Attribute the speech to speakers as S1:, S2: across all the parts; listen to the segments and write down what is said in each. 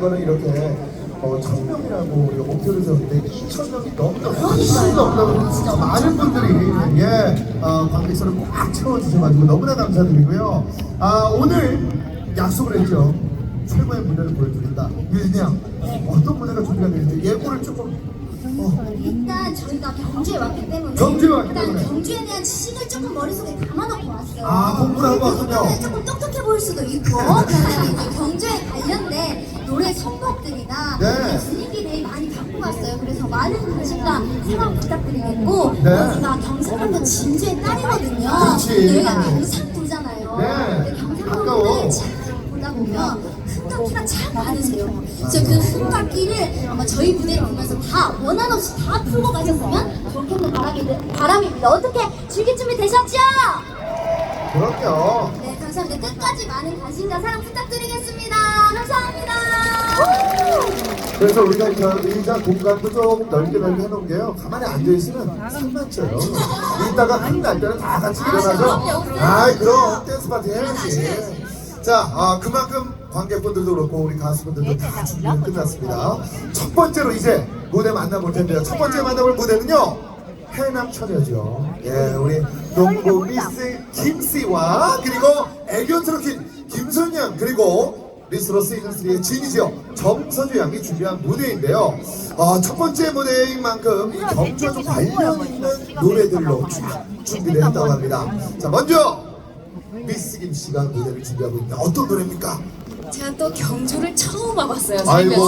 S1: 거는 이렇게 어, 천 명이라고 우리가 목표를 세웠는데 2천 명이 넘는 훨씬 넘다고 진짜 많은 분들이 예 어, 관객석을 꽉 채워주셔가지고 너무나 감사드리고요. 아 오늘 약속을 했죠. 최고의 무대를 보여드린다. 유진이 양 어떤 무대가 준비가 되는지 예고를 조금 어,
S2: 일단 저희가 경주에 왔기 때문에
S1: 경주에 왔기
S2: 일단
S1: 때문에.
S2: 경주에 대한 지식을 조금 머릿속에 담아놓고 왔어요.
S1: 아, 공부를 하고 왔군요.
S2: 조금 똑똑해 보일 수도 있고 경주에 그래서 많은 관심과 사랑 부탁드리겠고
S1: 네.
S2: 여기가 경상북도 진주의 딸이거든요.
S1: 그렇지.
S2: 여기가 경상도잖아요.
S1: 네.
S2: 근데
S1: 가까워.
S2: 경상도를 잘 보다 보면 흥각기가 참 많으세요. 그래서 그 흥각기를 아마 저희 무대를 보면서 다 원한 없이 다 풀고 가셨으면 좋겠는 바람이, 바람입니다. 어떻게 즐길 준비 되셨죠?
S1: 그럼요.
S2: 네, 감사합니다. 끝까지 많은 관심과 사랑 부탁드리겠습니다.
S1: 그래서 우리가 저 의자 공간도 좀 넓게 넓게 해놓은 게요. 가만히 앉아있으면 숨만 쳐요. 이따가 흥날 때는 다 같이 일어나죠. 아이, 그럼 댄스 파티 해야지. 자, 아, 그만큼 관객분들도 그렇고 우리 가수분들도 다 준비가 끝났습니다. 첫 번째로 이제 무대 만나볼 텐데요. 첫 번째 만나볼 무대는요. 해남 처녀죠. 예, 우리 농구 미스 김씨와 그리고 애교 트로킨 김선영 그리고 시즌 3의 진이죠 정서주 양이 준비한 무대인데요. 어, 첫 번째 무대인 만큼 이 경주와 좀 관련 있는 노래들로 쫙 준비를 했다고 합니다. 자, 먼저 미스 김 씨가 무대를 준비하고 있다. 어떤 노래입니까?
S3: 제가 또 경주를 처음 와봤어요.
S1: 아이고.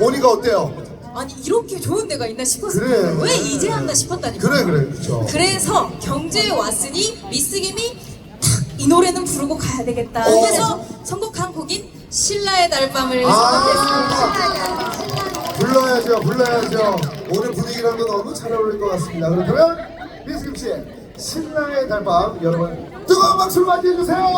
S1: 오니가 어때요?
S3: 아니 이렇게 좋은 데가 있나 싶었어요.
S1: 그래.
S3: 왜 이제 한다 싶었다니까.
S1: 그래, 그래, 그렇죠.
S3: 그래서 경주에 왔으니 미스김이 탁 이 노래는 부르고 가야 되겠다
S1: 어.
S3: 해서 선곡한 곡인 신라의 달밤을
S1: 아.
S3: 선곡했습니다.
S1: 불러야죠, 불러야죠. 오늘 분위기랑도 너무 잘 어울릴 것 같습니다. 그렇다면 미스김 씨의 신랑의 달밤 여러분 뜨거운 박수로 맞이해 주세요.